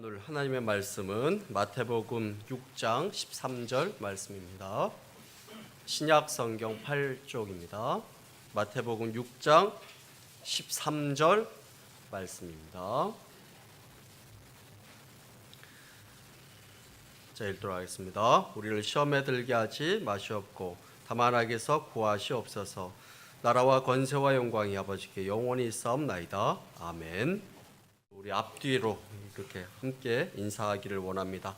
나눌 하나님의 말씀은 마태복음 6장 13절 말씀입니다. 신약 성경 8쪽입니다. 마태복음 6장 13절 말씀입니다. 자, 읽도록 하겠습니다. 우리를 시험에 들게 하지 마시옵고 다만 악에서 구하시옵소서. 나라와 권세와 영광이 아버지께 영원히 있사옵나이다. 아멘. 우리 앞뒤로 이렇게 함께 인사하기를 원합니다.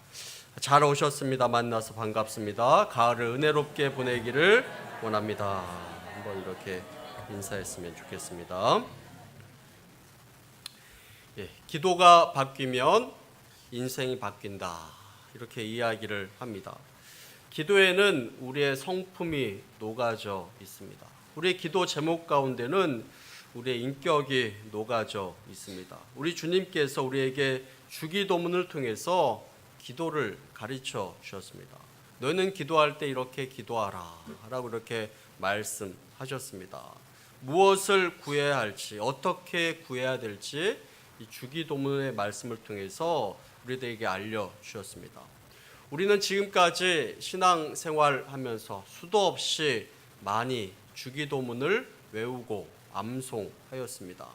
잘 오셨습니다. 만나서 반갑습니다. 가을을 은혜롭게 보내기를 원합니다. 한번 이렇게 인사했으면 좋겠습니다. 예, 기도가 바뀌면 인생이 바뀐다. 이렇게 이야기를 합니다. 기도에는 우리의 성품이 녹아져 있습니다. 우리의 기도 제목 가운데는 우리의 인격이 녹아져 있습니다. 우리 주님께서 우리에게 주기도문을 통해서 기도를 가르쳐 주셨습니다. 너는 기도할 때 이렇게 기도하라 라고 이렇게 말씀하셨습니다. 무엇을 구해야 할지 어떻게 구해야 될지 이 주기도문의 말씀을 통해서 우리들에게 알려 주셨습니다. 우리는 지금까지 신앙 생활하면서 수도 없이 많이 주기도문을 외우고 암송하였습니다.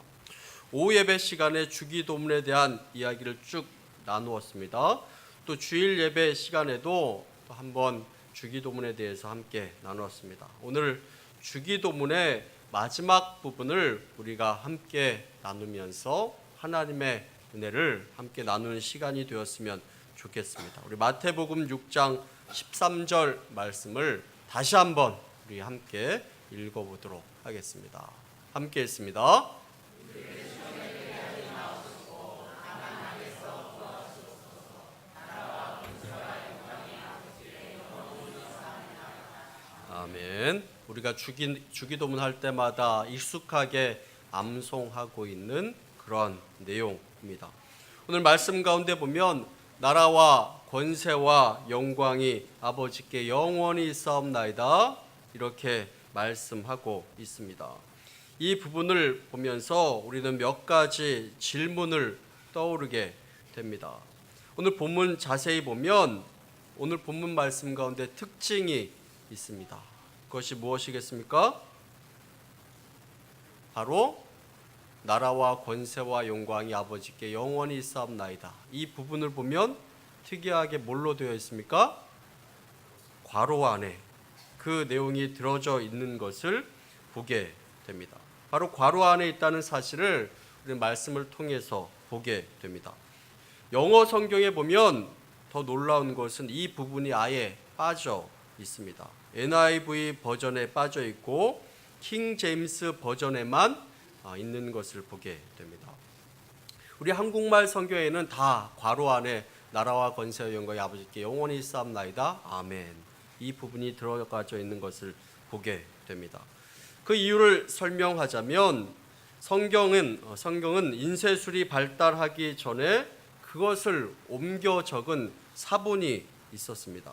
오후 예배 시간에 주기도문에 대한 이야기를 쭉 나누었습니다. 또 주일 예배 시간에도 또 한번 주기도문에 대해서 함께 나누었습니다. 오늘 주기도문의 마지막 부분을 우리가 함께 나누면서 하나님의 은혜를 함께 나누는 시간이 되었으면 좋겠습니다. 우리 마태복음 6장 13절 말씀을 다시 한번 우리 함께 읽어보도록 하겠습니다. 함께 했습니다. 아멘. 우리가 주기, 주기도문 할 때마다 익숙하게 암송하고 있는 그런 내용입니다. 오늘 말씀 가운데 보면 나라와 권세와 영광이 아버지께 영원히 있사옵나이다 이렇게 말씀하고 있습니다. 이 부분을 보면서 우리는 몇 가지 질문을 떠오르게 됩니다. 오늘 본문 자세히 보면 오늘 본문 말씀 가운데 특징이 있습니다. 그것이 무엇이겠습니까? 바로 나라와 권세와 영광이 아버지께 영원히 있사옵나이다. 이 부분을 보면 특이하게 뭘로 되어 있습니까? 괄호 안에 그 내용이 들어져 있는 것을 보게 됩니다. 바로 괄호 안에 있다는 사실을 우리 말씀을 통해서 보게 됩니다. 영어 성경에 보면 더 놀라운 것은 이 부분이 아예 빠져 있습니다. NIV 버전에 빠져 있고 킹 제임스 버전에만 아, 있는 것을 보게 됩니다. 우리 한국말 성경에는 다 괄호 안에 나라와 권세와 영광이 아버지께 영원히 쌓옵나이다. 아멘. 이 부분이 들어가져 있는 것을 보게 됩니다. 그 이유를 설명하자면 성경은 어, 성경은 인쇄술이 발달하기 전에 그것을 옮겨 적은 사본이 있었습니다.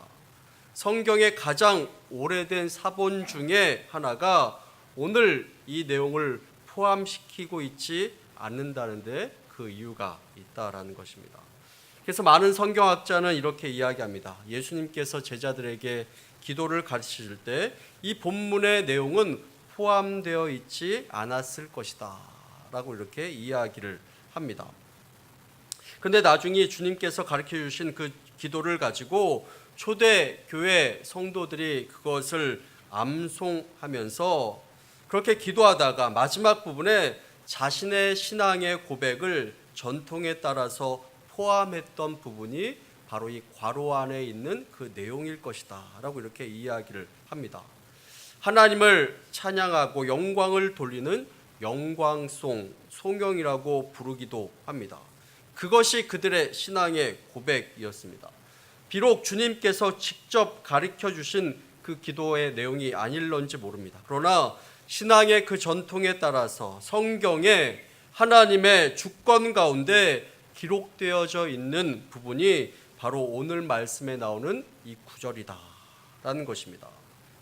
성경의 가장 오래된 사본 중에 하나가 오늘 이 내용을 포함시키고 있지 않는다는데 그 이유가 있다라는 것입니다. 그래서 많은 성경학자는 이렇게 이야기합니다. 예수님께서 제자들에게 기도를 가르치실 때 이 본문의 내용은 포함되어 있지 않았을 것이다. 라고 이렇게 이야기를 합니다. 근데 나중에 주님께서 가르쳐 주신 그 기도를 가지고 초대 교회 성도들이 그것을 암송하면서 그렇게 기도하다가 마지막 부분에 자신의 신앙의 고백을 전통에 따라서 포함했던 부분이 바로 이 괄호 안에 있는 그 내용일 것이다. 라고 이렇게 이야기를 합니다. 하나님을 찬양하고 영광을 돌리는 영광송, 송영이라고 부르기도 합니다. 그것이 그들의 신앙의 고백이었습니다. 비록 주님께서 직접 가르쳐 주신 그 기도의 내용이 아닐런지 모릅니다. 그러나 신앙의 그 전통에 따라서 성경에 하나님의 주권 가운데 기록되어져 있는 부분이 바로 오늘 말씀에 나오는 이 구절이다라는 것입니다.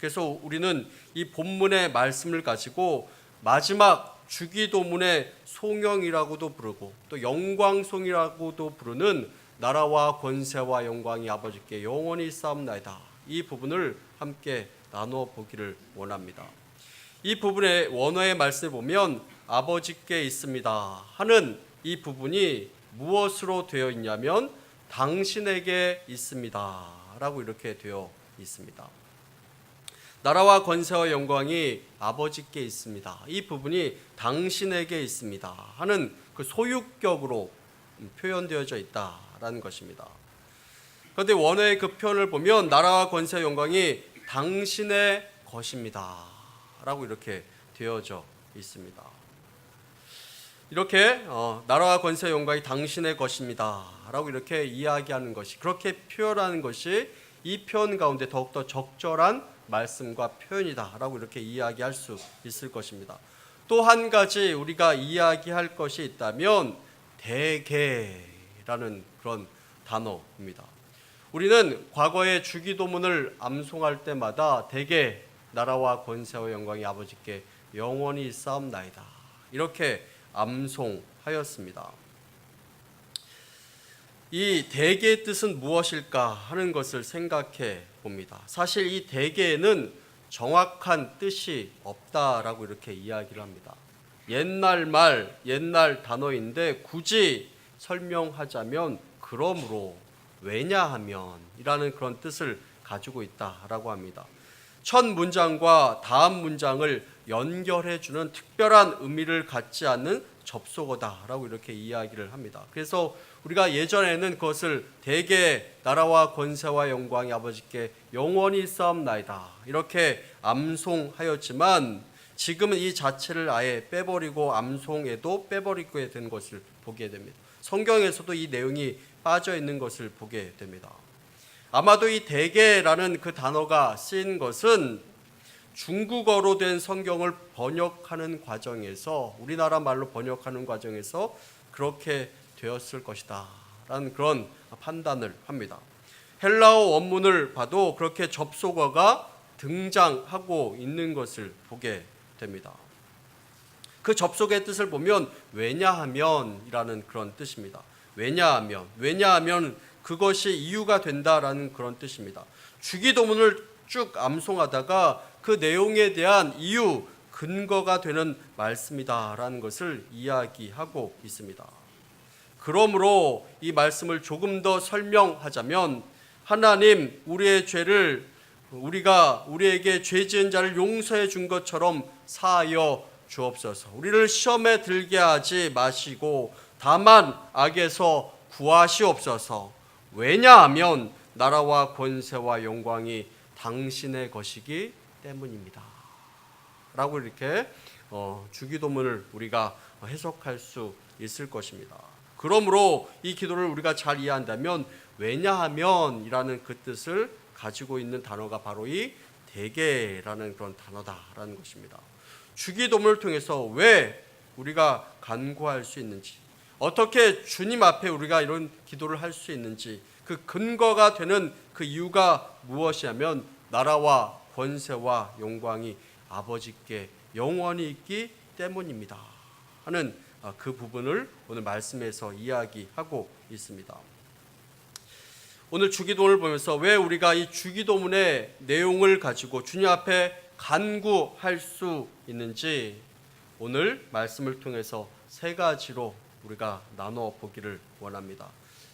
그래서 우리는 이 본문의 말씀을 가지고 마지막 주기도문의 송영이라고도 부르고 또 영광송이라고도 부르는 나라와 권세와 영광이 아버지께 영원히 쌓옵나이다. 이 부분을 함께 나누어 보기를 원합니다. 이 부분의 원어의 말씀을 보면 아버지께 있습니다 하는 이 부분이 무엇으로 되어 있냐면 당신에게 있습니다 라고 이렇게 되어 있습니다. 나라와 권세와 영광이 아버지께 있습니다. 이 부분이 당신에게 있습니다 하는 그 소유격으로 표현되어져 있다라는 것입니다. 그런데 원어의 그 표현을 보면 나라와 권세 영광이 당신의 것입니다 라고 이렇게 되어져 있습니다. 이렇게 어, 나라와 권세 영광이 당신의 것입니다라고 이렇게 이야기하는 것이 그렇게 표현하는 것이 이 표현 가운데 더욱더 적절한 말씀과 표현이다라고 이렇게 이야기할 수 있을 것입니다. 또 한 가지 우리가 이야기할 것이 있다면 대개라는 그런 단어입니다. 우리는 과거의 주기도문을 암송할 때마다 대개 나라와 권세와 영광이 아버지께 영원히 싸움나이다. 이렇게 암송하였습니다. 이 대개의 뜻은 무엇일까 하는 것을 생각해 봅니다. 사실 이 대개에는 정확한 뜻이 없다라고 이렇게 이야기를 합니다. 옛날 말, 옛날 단어인데 굳이 설명하자면 그러므로 왜냐하면이라는 그런 뜻을 가지고 있다라고 합니다. 첫 문장과 다음 문장을 연결해 주는 특별한 의미를 갖지 않는 접속어다라고 이렇게 이야기를 합니다. 그래서 우리가 예전에는 그것을 대개 나라와 권세와 영광이 아버지께 영원히 싸움나이다 이렇게 암송하였지만 지금은 이 자체를 아예 빼버리고 암송에도 빼버리게 된 것을 보게 됩니다. 성경에서도 이 내용이 빠져 있는 것을 보게 됩니다. 아마도 이 대개라는 그 단어가 쓰인 것은 중국어로 된 성경을 번역하는 과정에서 우리나라 말로 번역하는 과정에서 그렇게 되었을 것이다. 라는 그런 판단을 합니다. 헬라어 원문을 봐도 그렇게 접속어가 등장하고 있는 것을 보게 됩니다. 그 접속의 뜻을 보면 왜냐하면이라는 그런 뜻입니다. 왜냐하면 왜냐하면 그것이 이유가 된다라는 그런 뜻입니다. 주기도문을 쭉 암송하다가 그 내용에 대한 이유 근거가 되는 말씀이다라는 것을 이야기하고 있습니다. 그러므로 이 말씀을 조금 더 설명하자면 하나님 우리의 죄를 우리가 우리에게 죄 지은 자를 용서해 준 것처럼 사하여 주옵소서. 우리를 시험에 들게 하지 마시고 다만 악에서 구하시옵소서. 왜냐하면 나라와 권세와 영광이 당신의 것이기 때문입니다. 라고 이렇게 어, 주기도문을 우리가 해석할 수 있을 것입니다. 그러므로 이 기도를 우리가 잘 이해한다면 왜냐하면이라는 그 뜻을 가지고 있는 단어가 바로 이 대개라는 그런 단어다라는 것입니다. 주기도문을 통해서 왜 우리가 간구할 수 있는지, 어떻게 주님 앞에 우리가 이런 기도를 할 수 있는지 그 근거가 되는 그 이유가 무엇이냐면 나라와 권세와 영광이 아버지께 영원히 있기 때문입니다. 하는 아, 그 부분을 오늘 말씀에서 이야기하고 있습니다. 오늘 주기도문을 보면서 왜 우리가 이 주기도문의 내용을 가지고 주님 앞에 간구할 수 있는지 오늘 말씀을 통해서 세 가지로 우리가 나눠 보기를 원합니다.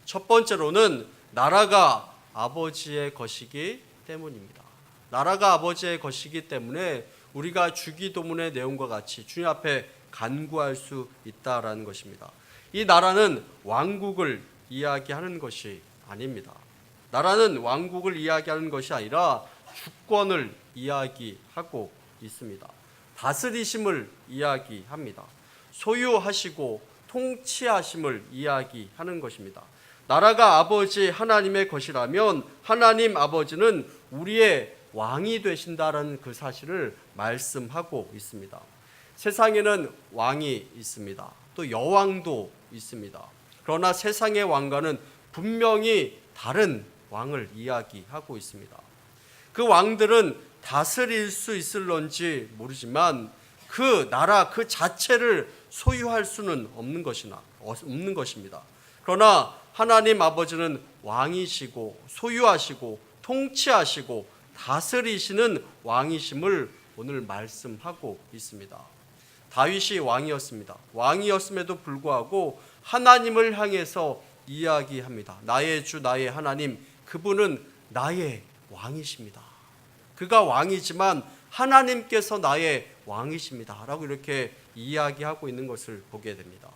첫 번째로는 나라가 아버지의 것이기 때문입니다. 나라가 아버지의 것이기 때문에 우리가 주기도문의 내용과 같이 주님 앞에 간구할 수 있다라는 것입니다. 이 나라는 왕국을 이야기하는 것이 아닙니다. 나라는 왕국을 이야기하는 것이 아니라 주권을 이야기하고 있습니다. 다스리심을 이야기합니다. 소유하시고 통치하심을 이야기하는 것입니다. 나라가 아버지 하나님의 것이라면 하나님 아버지는 우리의 왕이 되신다라는 그 사실을 말씀하고 있습니다. 세상에는 왕이 있습니다. 또 여왕도 있습니다. 그러나 세상의 왕과는 분명히 다른 왕을 이야기하고 있습니다. 그 왕들은 다스릴 수 있을런지 모르지만 그 나라 그 자체를 소유할 수는 없는 것이나 없는 것입니다. 그러나 하나님 아버지는 왕이시고 소유하시고 통치하시고 다스리시는 왕이심을 오늘 말씀하고 있습니다. 다윗이 왕이었습니다. 왕이었음에도 불구하고 하나님을 향해서 이야기합니다. 나의 주 나의 하나님 그분은 나의 왕이십니다. 그가 왕이지만 하나님께서 나의 왕이십니다 라고 이렇게 이야기하고 있는 것을 보게 됩니다.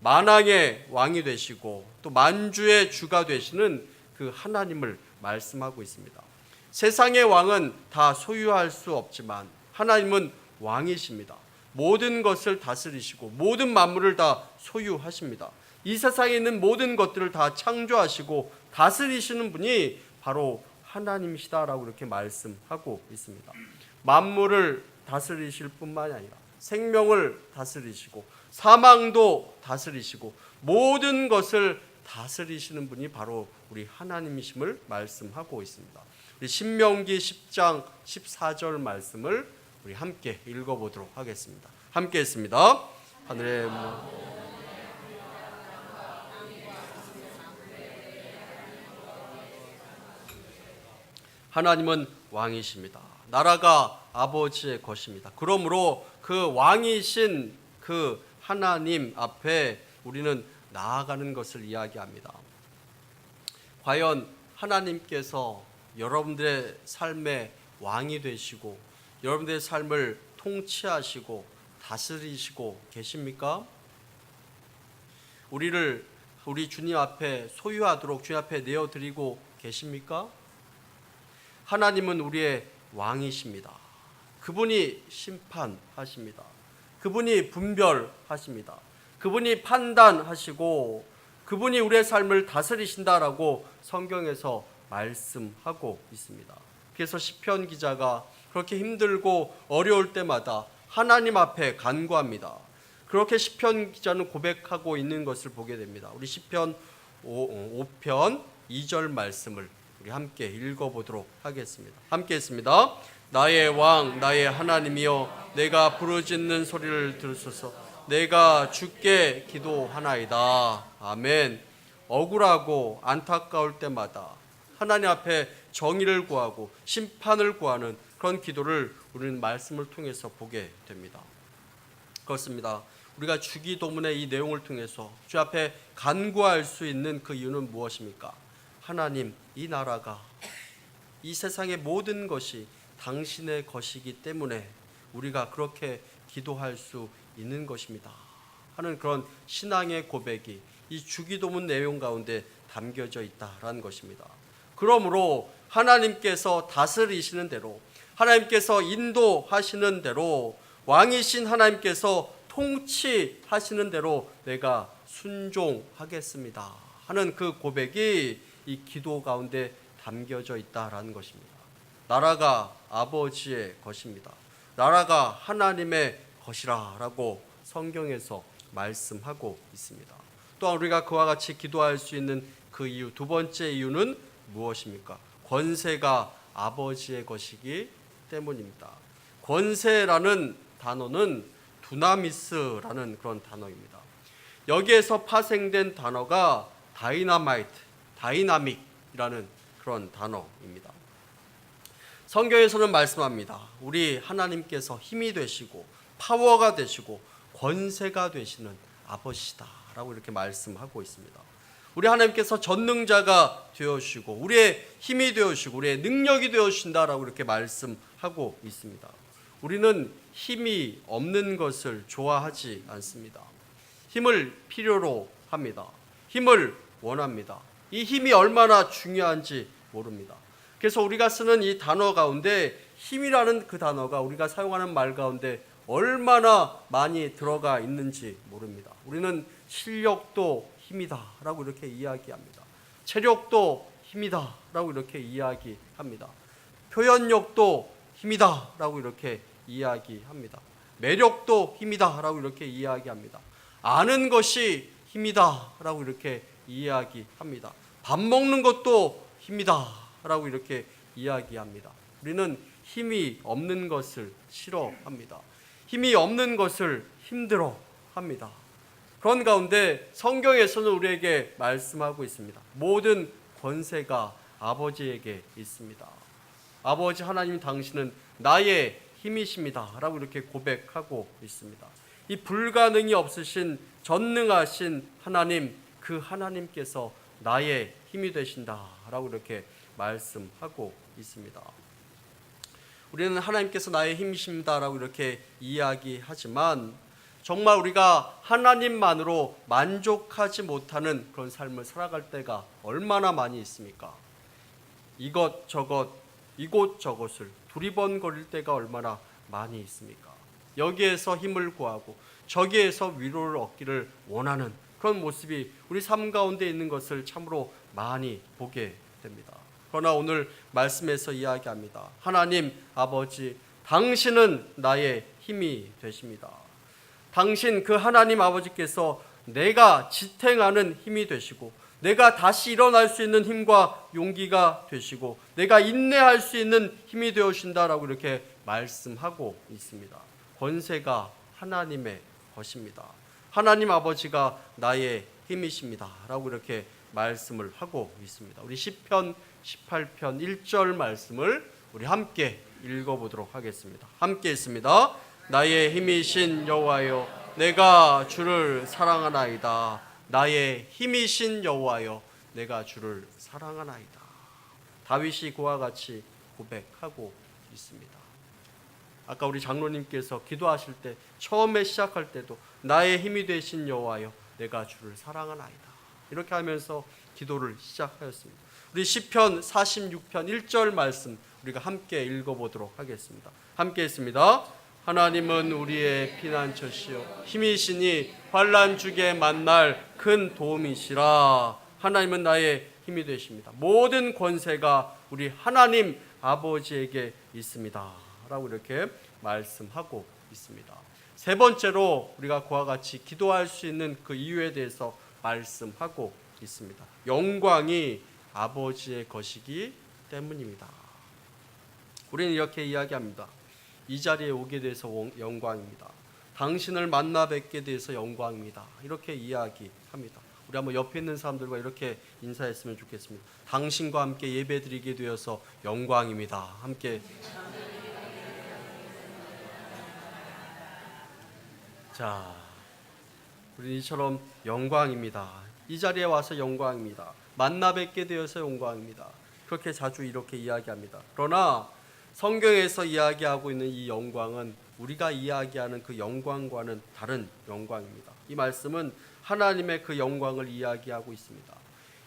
만왕의 왕이 되시고 또 만주의 주가 되시는 그 하나님을 말씀하고 있습니다. 세상의 왕은 다 소유할 수 없지만 하나님은 왕이십니다. 모든 것을 다스리시고 모든 만물을 다 소유하십니다. 이 세상에 있는 모든 것들을 다 창조하시고 다스리시는 분이 바로 하나님이시다라고 이렇게 말씀하고 있습니다. 만물을 다스리실 뿐만이 아니라 생명을 다스리시고 사망도 다스리시고 모든 것을 다스리시는 분이 바로 우리 하나님이심을 말씀하고 있습니다. 신명기 10장 14절 말씀을 우리 함께 읽어보도록 하겠습니다. 함께 했습니다. 하늘의 문 하나님은 왕이십니다. 나라가 아버지의 것입니다. 그러므로 그 왕이신 그 하나님 앞에 우리는 나아가는 것을 이야기합니다. 과연 하나님께서 여러분들의 삶의 왕이 되시고 여러분들의 삶을 통치하시고 다스리시고 계십니까? 우리를 우리 주님 앞에 소유하도록 주님 앞에 내어 드리고 계십니까? 하나님은 우리의 왕이십니다. 그분이 심판하십니다. 그분이 분별하십니다. 그분이 판단하시고 그분이 우리의 삶을 다스리신다라고 성경에서 말씀하고 있습니다. 그래서 시편 기자가 그렇게 힘들고 어려울 때마다 하나님 앞에 간구합니다. 그렇게 시편 기자는 고백하고 있는 것을 보게 됩니다. 우리 시편 5편 2절 말씀을 우리 함께 읽어 보도록 하겠습니다. 함께 했습니다. 나의 왕, 나의 하나님이여, 내가 부르짖는 소리를 들으소서. 내가 주께 기도하나이다. 아멘. 억울하고 안타까울 때마다 하나님 앞에 정의를 구하고 심판을 구하는 그런 기도를 우리는 말씀을 통해서 보게 됩니다. 그렇습니다. 우리가 주기도문의 이 내용을 통해서 주 앞에 간구할 수 있는 그 이유는 무엇입니까? 하나님, 이 나라가 이 세상의 모든 것이 당신의 것이기 때문에 우리가 그렇게 기도할 수 있는 것입니다. 하는 그런 신앙의 고백이 이 주기도문 내용 가운데 담겨져 있다라는 것입니다. 그러므로 하나님께서 다스리시는 대로 하나님께서 인도하시는 대로 왕이신 하나님께서 통치하시는 대로 내가 순종하겠습니다. 하는 그 고백이 이 기도 가운데 담겨져 있다라는 것입니다. 나라가 아버지의 것입니다. 나라가 하나님의 것이라라고 성경에서 말씀하고 있습니다. 또한 우리가 그와 같이 기도할 수 있는 그 이유 두 번째 이유는 무엇입니까? 권세가 아버지의 것이기 때문입니다. 권세라는 단어는 두나미스라는 그런 단어입니다. 여기에서 파생된 단어가 다이나마이트, 다이나믹이라는 그런 단어입니다. 성경에서는 말씀합니다. 우리 하나님께서 힘이 되시고 파워가 되시고 권세가 되시는 아버지시다라고 이렇게 말씀하고 있습니다. 우리 하나님께서 전능자가 되어주시고 우리의 힘이 되어주시고 우리의 능력이 되어주신다라고 이렇게 말씀하고 있습니다. 우리는 힘이 없는 것을 좋아하지 않습니다. 힘을 필요로 합니다. 힘을 원합니다. 이 힘이 얼마나 중요한지 모릅니다. 그래서 우리가 쓰는 이 단어 가운데 힘이라는 그 단어가 우리가 사용하는 말 가운데 얼마나 많이 들어가 있는지 모릅니다. 우리는 실력도 힘이다라고 이렇게 이야기합니다. 체력도 힘이다라고 이렇게 이야기합니다. 표현력도 힘이다라고 이렇게 이야기합니다. 매력도 힘이다라고 이렇게 이야기합니다. 아는 것이 힘이다라고 이렇게 이야기합니다. 밥 먹는 것도 힘이다라고 이렇게 이야기합니다. 우리는 힘이 없는 것을 싫어합니다. 힘이 없는 것을 힘들어 합니다. 그런 가운데 성경에서는 우리에게 말씀하고 있습니다. 모든 권세가 아버지에게 있습니다. 아버지 하나님 당신은 나의 힘이십니다. 라고 이렇게 고백하고 있습니다. 이 불가능이 없으신 전능하신 하나님, 그 하나님께서 나의 힘이 되신다. 라고 이렇게 말씀하고 있습니다. 우리는 하나님께서 나의 힘이십니다. 라고 이렇게 이야기하지만 정말 우리가 하나님만으로 만족하지 못하는 그런 삶을 살아갈 때가 얼마나 많이 있습니까? 이것저것, 이곳저곳을 두리번거릴 때가 얼마나 많이 있습니까? 여기에서 힘을 구하고 저기에서 위로를 얻기를 원하는 그런 모습이 우리 삶 가운데 있는 것을 참으로 많이 보게 됩니다. 그러나 오늘 말씀에서 이야기합니다. 하나님 아버지, 당신은 나의 힘이 되십니다. 당신 그 하나님 아버지께서 내가 지탱하는 힘이 되시고 내가 다시 일어날 수 있는 힘과 용기가 되시고 내가 인내할 수 있는 힘이 되어신다라고 이렇게 말씀하고 있습니다. 권세가 하나님의 것입니다. 하나님 아버지가 나의 힘이십니다라고 이렇게 말씀을 하고 있습니다. 우리 시편 18편 1절 말씀을 우리 함께 읽어 보도록 하겠습니다. 함께 있습니다. 나의 힘이신 여호와여 내가 주를 사랑하나이다. 나의 힘이신 여호와여 내가 주를 사랑하나이다. 다윗이 그와 같이 고백하고 있습니다. 아까 우리 장로님께서 기도하실 때 처음에 시작할 때도 나의 힘이 되신 여호와여 내가 주를 사랑하나이다. 이렇게 하면서 기도를 시작하였습니다. 우리 시편 46편 1절 말씀 우리가 함께 읽어 보도록 하겠습니다. 함께 했습니다. 하나님은 우리의 피난처시요 힘이시니 환난 중에 만날 큰 도움이시라. 하나님은 나의 힘이 되십니다. 모든 권세가 우리 하나님 아버지에게 있습니다. 라고 이렇게 말씀하고 있습니다. 세 번째로 우리가 그와 같이 기도할 수 있는 그 이유에 대해서 말씀하고 있습니다. 영광이 아버지의 것이기 때문입니다. 우리는 이렇게 이야기합니다. 이 자리에 오게 돼서 영광입니다. 당신을 만나 뵙게 돼서 영광입니다. 이렇게 이야기합니다. 우리 한번 옆에 있는 사람들과 이렇게 인사했으면 좋겠습니다. 당신과 함께 예배드리게 되어서 영광입니다. 함께 자, 우리 이처럼 영광입니다. 이 자리에 와서 영광입니다. 만나 뵙게 되어서 영광입니다. 그렇게 자주 이렇게 이야기합니다. 그러나 성경에서 이야기하고 있는 이 영광은 우리가 이야기하는 그 영광과는 다른 영광입니다. 이 말씀은 하나님의 그 영광을 이야기하고 있습니다.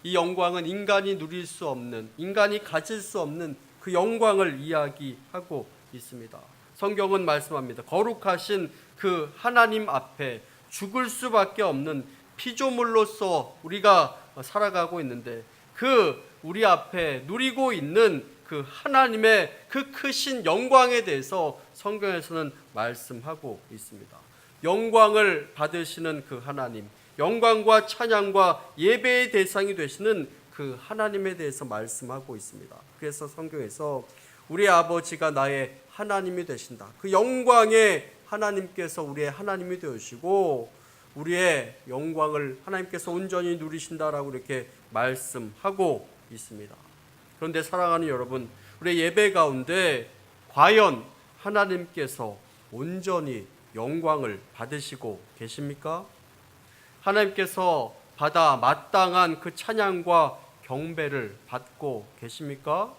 이 영광은 인간이 누릴 수 없는, 인간이 가질 수 없는 그 영광을 이야기하고 있습니다. 성경은 말씀합니다. 거룩하신 그 하나님 앞에 죽을 수밖에 없는 피조물로서 우리가 살아가고 있는데 그 우리 앞에 누리고 있는 그 하나님의 그 크신 영광에 대해서 성경에서는 말씀하고 있습니다. 영광을 받으시는 그 하나님, 영광과 찬양과 예배의 대상이 되시는 그 하나님에 대해서 말씀하고 있습니다. 그래서 성경에서 우리 아버지가 나의 하나님이 되신다. 그 영광의 하나님께서 우리의 하나님이 되시고 우리의 영광을 하나님께서 온전히 누리신다라고 이렇게 말씀하고 있습니다. 그런데 사랑하는 여러분, 우리 예배 가운데 과연 하나님께서 온전히 영광을 받으시고 계십니까? 하나님께서 받아 마땅한 그 찬양과 경배를 받고 계십니까?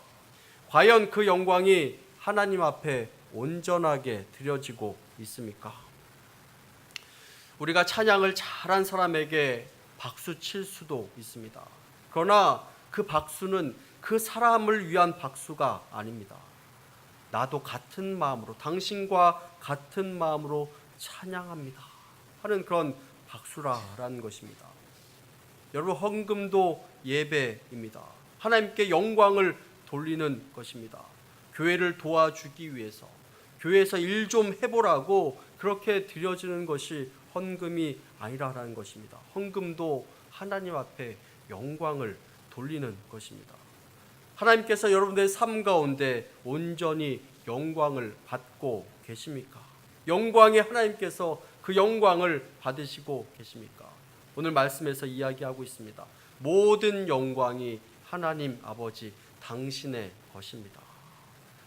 과연 그 영광이 하나님 앞에 온전하게 드려지고 있습니까? 우리가 찬양을 잘한 사람에게 박수 칠 수도 있습니다. 그러나 그 박수는 그 사람을 위한 박수가 아닙니다. 나도 같은 마음으로 당신과 같은 마음으로 찬양합니다. 하는 그런 박수라라는 것입니다. 여러분 헌금도 예배입니다. 하나님께 영광을 돌리는 것입니다. 교회를 도와주기 위해서 교회에서 일 좀 해보라고 그렇게 드려지는 것이 헌금이 아니라라는 것입니다. 헌금도 하나님 앞에 영광을 돌리는 것입니다. 하나님께서 여러분들의 삶 가운데 온전히 영광을 받고 계십니까? 영광의 하나님께서 그 영광을 받으시고 계십니까? 오늘 말씀에서 이야기하고 있습니다. 모든 영광이 하나님 아버지 당신의 것입니다.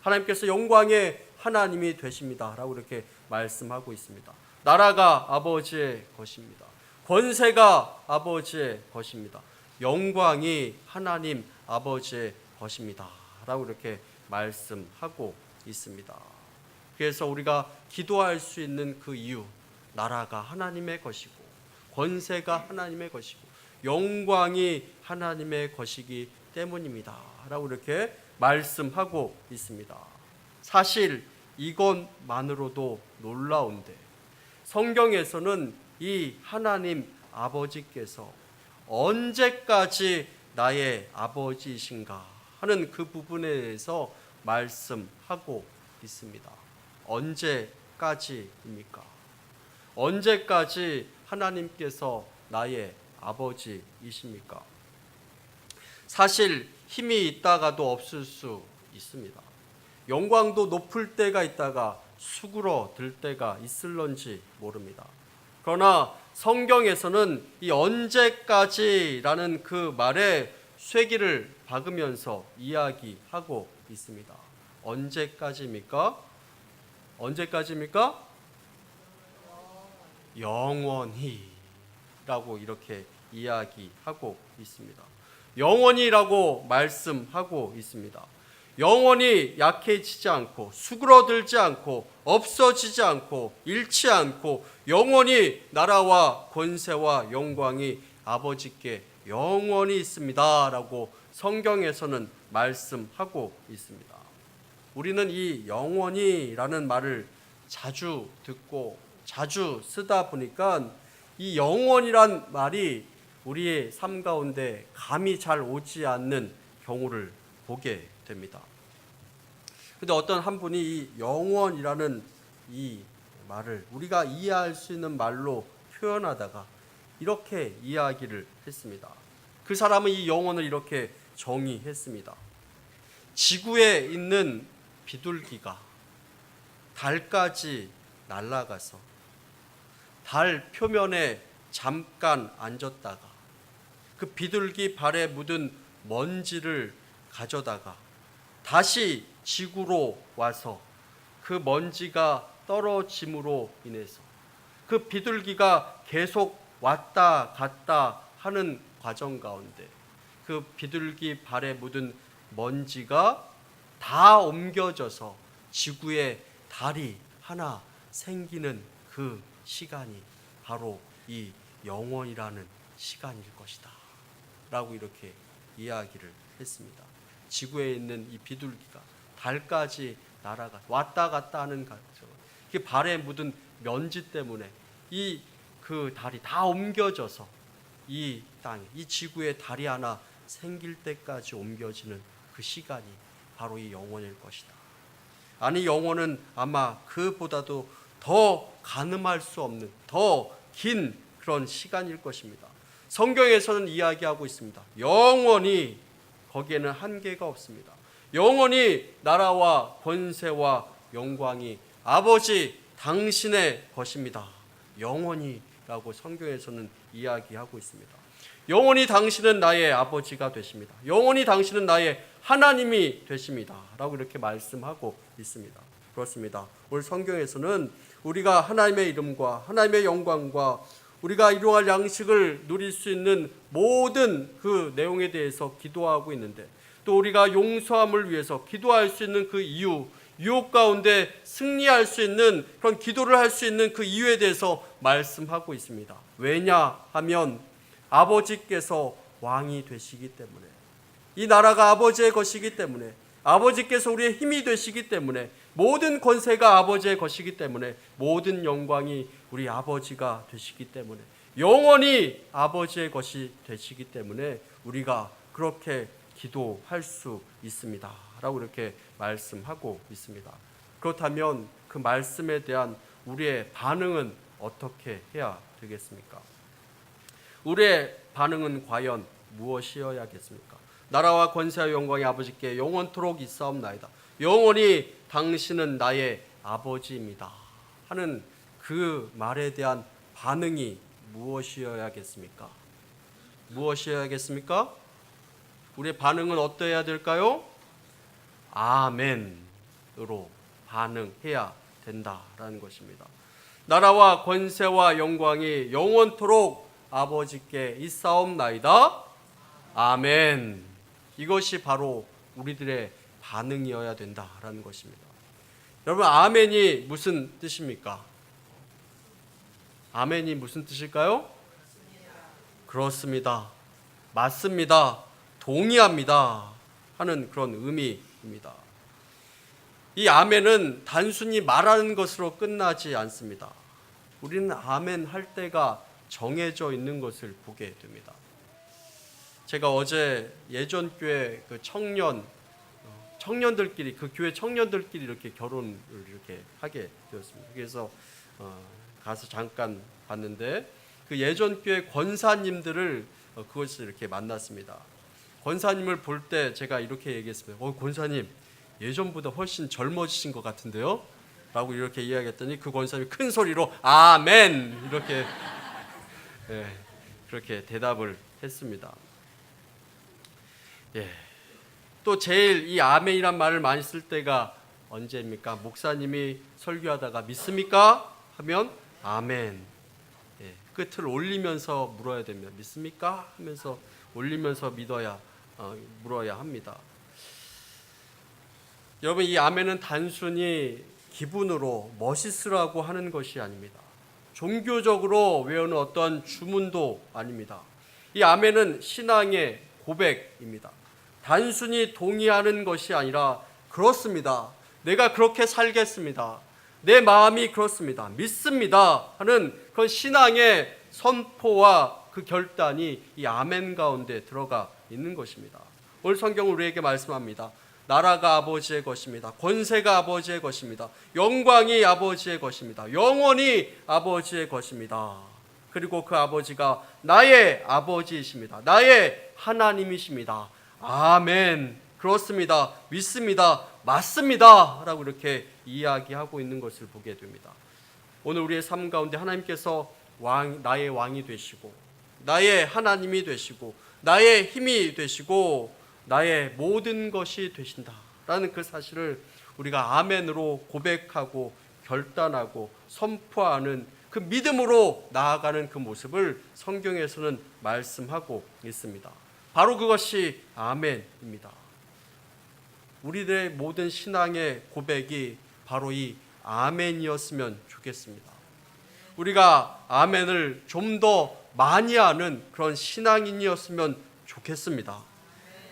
하나님께서 영광의 하나님이 되십니다 라고 이렇게 말씀하고 있습니다. 나라가 아버지의 것입니다. 권세가 아버지의 것입니다. 영광이 하나님 아버지의 것입니다 라고 이렇게 말씀하고 있습니다. 그래서 우리가 기도할 수 있는 그 이유 나라가 하나님의 것이고 권세가 하나님의 것이고 영광이 하나님의 것이기 때문입니다 라고 이렇게 말씀하고 있습니다. 사실 이것만으로도 놀라운데 성경에서는 이 하나님 아버지께서 언제까지 나의 아버지이신가 하는 그 부분에 대해서 말씀하고 있습니다. 언제까지입니까? 언제까지 하나님께서 나의 아버지이십니까? 사실 힘이 있다가도 없을 수 있습니다. 영광도 높을 때가 있다가 수그러들 때가 있을런지 모릅니다. 그러나 성경에서는 이 언제까지라는 그 말에 쇠기를 박으면서 이야기하고 있습니다. 언제까지입니까? 언제까지입니까? 영원히 라고 이렇게 이야기하고 있습니다. 영원히라고 말씀하고 있습니다. 영원히 약해지지 않고 수그러들지 않고 없어지지 않고 잃지 않고 영원히 나라와 권세와 영광이 아버지께 영원히 있습니다라고 성경에서는 말씀하고 있습니다. 우리는 이 영원히라는 말을 자주 듣고 자주 쓰다 보니까 이 영원이란 말이 우리의 삶 가운데 감이 잘 오지 않는 경우를 보게 됩니다. 근데 어떤 한 분이 이 영원이라는 이 말을 우리가 이해할 수 있는 말로 표현하다가 이렇게 이야기를 했습니다. 그 사람은 이 영혼을 이렇게 정의했습니다. 지구에 있는 비둘기가 달까지 날아가서 달 표면에 잠깐 앉았다가 그 비둘기 발에 묻은 먼지를 가져다가 다시 지구로 와서 그 먼지가 떨어짐으로 인해서 그 비둘기가 계속 왔다 갔다 하는 과정 가운데 그 비둘기 발에 묻은 먼지가 다 옮겨져서 지구에 달이 하나 생기는 그 시간이 바로 이 영원이라는 시간일 것이다. 라고 이렇게 이야기를 했습니다. 지구에 있는 이 비둘기가 달까지 날아가 왔다 갔다 하는. 그 발에 묻은 먼지 때문에 이 그 달이 다 옮겨져서 이 땅, 이 지구에 달이 하나 생길 때까지 옮겨지는 그 시간이 바로 이 영원일 것이다. 아니 영원은 아마 그보다도 더 가늠할 수 없는 더 긴 그런 시간일 것입니다. 성경에서는 이야기하고 있습니다. 영원히 거기에는 한계가 없습니다. 영원히 나라와 권세와 영광이 아버지 당신의 것입니다. 영원히라고 성경에서는 이야기하고 있습니다. 영원히 당신은 나의 아버지가 되십니다. 영원히 당신은 나의 하나님이 되십니다. 라고 이렇게 말씀하고 있습니다. 그렇습니다. 오늘 성경에서는 우리가 하나님의 이름과 하나님의 영광과 우리가 일용할 양식을 누릴 수 있는 모든 그 내용에 대해서 기도하고 있는데 또 우리가 용서함을 위해서 기도할 수 있는 그 이유, 유혹 가운데 승리할 수 있는 그런 기도를 할 수 있는 그 이유에 대해서 말씀하고 있습니다. 왜냐 하면 아버지께서 왕이 되시기 때문에 이 나라가 아버지의 것이기 때문에 아버지께서 우리의 힘이 되시기 때문에 모든 권세가 아버지의 것이기 때문에 모든 영광이 우리 아버지가 되시기 때문에 영원히 아버지의 것이 되시기 때문에 우리가 그렇게 기도할 수 있습니다. 라고 이렇게 말씀하고 있습니다. 그렇다면 그 말씀에 대한 우리의 반응은 어떻게 해야 되겠습니까? 우리의 반응은 과연 무엇이어야겠습니까? 나라와 권세와 영광의 아버지께 영원토록 있사옵나이다. 영원히 당신은 나의 아버지입니다. 하는 그 말에 대한 반응이 무엇이어야겠습니까? 무엇이어야겠습니까? 우리의 반응은 어떠해야 될까요? 아멘으로 반응해야 된다라는 것입니다. 나라와 권세와 영광이 영원토록 아버지께 있사옵나이다. 아멘. 이것이 바로 우리들의 반응이어야 된다라는 것입니다. 여러분 아멘이 무슨 뜻입니까? 아멘이 무슨 뜻일까요? 그렇습니다. 맞습니다. 동의합니다. 하는 그런 의미입니다. 이 아멘은 단순히 말하는 것으로 끝나지 않습니다. 우리는 아멘 할 때가 정해져 있는 것을 보게 됩니다. 제가 어제 예전 교회 그 청년 어, 청년들끼리 그 교회 청년들끼리 이렇게 결혼을 이렇게 하게 되었습니다. 그래서 어, 가서 잠깐 봤는데 그 예전 교회 권사님들을 어, 그것을 이렇게 만났습니다. 권사님을 볼 때 제가 이렇게 얘기했습니다. 어, 권사님 예전보다 훨씬 젊어지신 것 같은데요? 라고 이렇게 이야기했더니 그 권사님이 큰 소리로 아멘 이렇게 예, 그렇게 대답을 했습니다. 예. 또 제일 이 아멘이란 말을 많이 쓸 때가 언제입니까? 목사님이 설교하다가 믿습니까? 하면 아멘. 예. 끝을 올리면서 물어야 됩니다. 믿습니까? 하면서 올리면서 믿어야 어, 물어야 합니다. 여러분 이 아멘은 단순히 기분으로 멋있으라고 하는 것이 아닙니다. 종교적으로 외우는 어떤 주문도 아닙니다. 이 아멘은 신앙의 고백입니다. 단순히 동의하는 것이 아니라 그렇습니다. 내가 그렇게 살겠습니다. 내 마음이 그렇습니다. 믿습니다. 하는 그런 신앙의 선포와 그 결단이 이 아멘 가운데 들어가 있는 것입니다. 오늘 성경은 우리에게 말씀합니다. 나라가 아버지의 것입니다. 권세가 아버지의 것입니다. 영광이 아버지의 것입니다. 영원히 아버지의 것입니다. 그리고 그 아버지가 나의 아버지이십니다. 나의 하나님이십니다. 아멘. 그렇습니다. 믿습니다. 맞습니다. 라고 이렇게 이야기하고 있는 것을 보게 됩니다. 오늘 우리의 삶 가운데 하나님께서 왕, 나의 왕이 되시고, 나의 하나님이 되시고, 나의 힘이 되시고, 나의 모든 것이 되신다라는 그 사실을 우리가 아멘으로 고백하고 결단하고 선포하는 그 믿음으로 나아가는 그 모습을 성경에서는 말씀하고 있습니다. 바로 그것이 아멘입니다. 우리들의 모든 신앙의 고백이 바로 이 아멘이었으면 좋겠습니다. 우리가 아멘을 좀 더 많이 하는 그런 신앙인이었으면 좋겠습니다.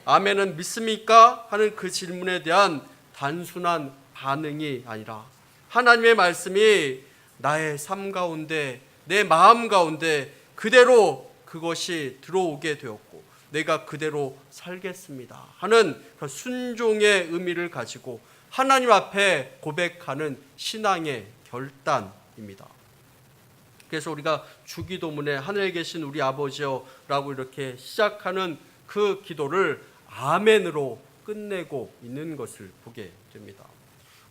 아멘은 믿습니까? 하는 그 질문에 대한 단순한 반응이 아니라 하나님의 말씀이 나의 삶 가운데 내 마음 가운데 그대로 그것이 들어오게 되었고 내가 그대로 살겠습니다 하는 그 순종의 의미를 가지고 하나님 앞에 고백하는 신앙의 결단입니다. 그래서 우리가 주기도문에 하늘에 계신 우리 아버지여라고 이렇게 시작하는 그 기도를 아멘으로 끝내고 있는 것을 보게 됩니다.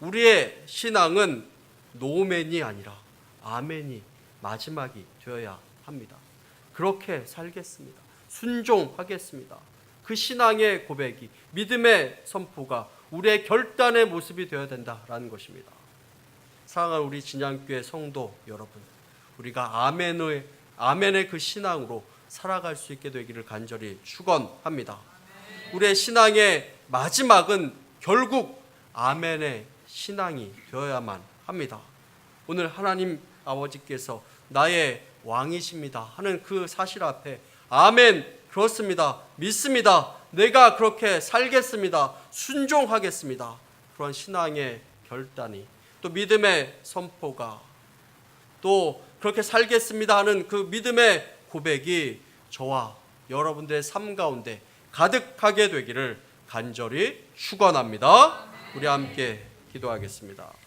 우리의 신앙은 노멘이 아니라 아멘이 마지막이 되어야 합니다. 그렇게 살겠습니다. 순종하겠습니다. 그 신앙의 고백이 믿음의 선포가 우리의 결단의 모습이 되어야 된다라는 것입니다. 사랑하는 우리 진양교회 성도 여러분, 우리가 아멘의 아멘의 그 신앙으로 살아갈 수 있게 되기를 간절히 축원합니다. 우리의 신앙의 마지막은 결국 아멘의 신앙이 되어야만 합니다. 오늘 하나님 아버지께서 나의 왕이십니다 하는 그 사실 앞에 아멘 그렇습니다. 믿습니다. 내가 그렇게 살겠습니다. 순종하겠습니다. 그런 신앙의 결단이 또 믿음의 선포가 또 그렇게 살겠습니다 하는 그 믿음의 고백이 저와 여러분들의 삶 가운데 가득하게 되기를 간절히 축원합니다. 우리 함께 기도하겠습니다.